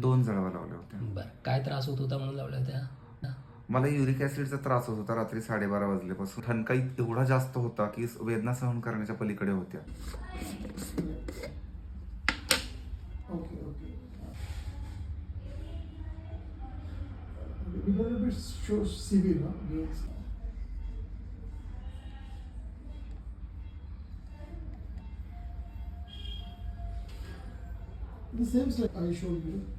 दोन जळवा लावल्या होत्या. बरं. काय त्रास होत होता म्हणून लावल्या होत्या? मला युरिक ऍसिडचा त्रास होत होता रात्री साडेबारा वाजल्यापासून. ठणकाई एवढा जास्त होता की वेदना सहन करण्याच्या पलीकडे होत्या. the same slide I showed you.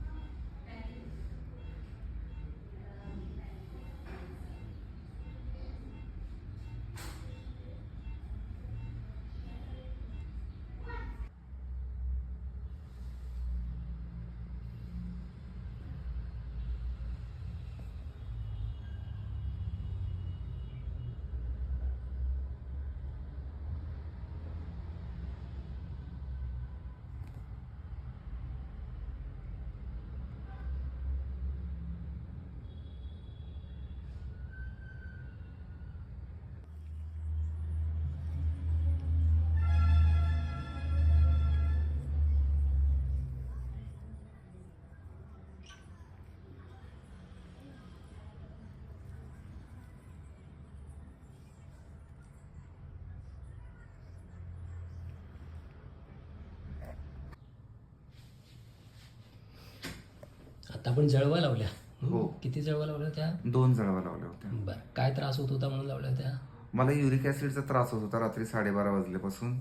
आपण जळवा लावल्या. हो. किती जळवा लावल्या होत्या? दोन जळवा लावल्या होत्या. बरं. काय त्रास होत होता म्हणून लावल्या होत्या? मला युरिक ऍसिडचा त्रास होत होता रात्री साडेबारा वाजल्यापासून.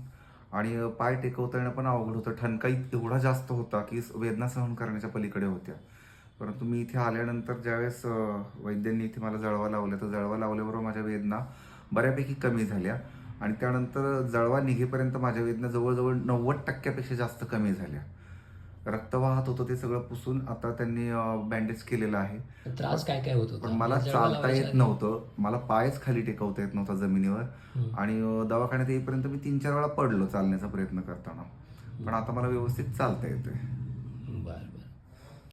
आणि अ, पाय टेकवता येणं पण अवघड होतं. ठणकाई एवढा जास्त होता की वेदना सहन करण्याच्या पलीकडे होत्या. परंतु मी इथे आल्यानंतर ज्यावेळेस अ, वैद्यांनी इथे मला जळवा लावल्या तर जळवा लावल्याबरोबर माझ्या वेदना बऱ्यापैकी कमी झाल्या. आणि त्यानंतर जळवा निघेपर्यंत माझ्या वेदना जवळजवळ नव्वद टक्क्यापेक्षा जास्त कमी झाल्या. रक्त वाहत होतं ते सगळं पुसून आता त्यांनी बँडेज केलेलं आहे. त्रास काय काय होत पण मला चालता येत? नव्हतं. मला पायच खाली टेकवता येत नव्हता जमिनीवर. आणि दवाखान्यात येईपर्यंत मी तीन चार वेळा पडलो चालण्याचा प्रयत्न करताना. पण आता मला व्यवस्थित चालता येतोय. बरं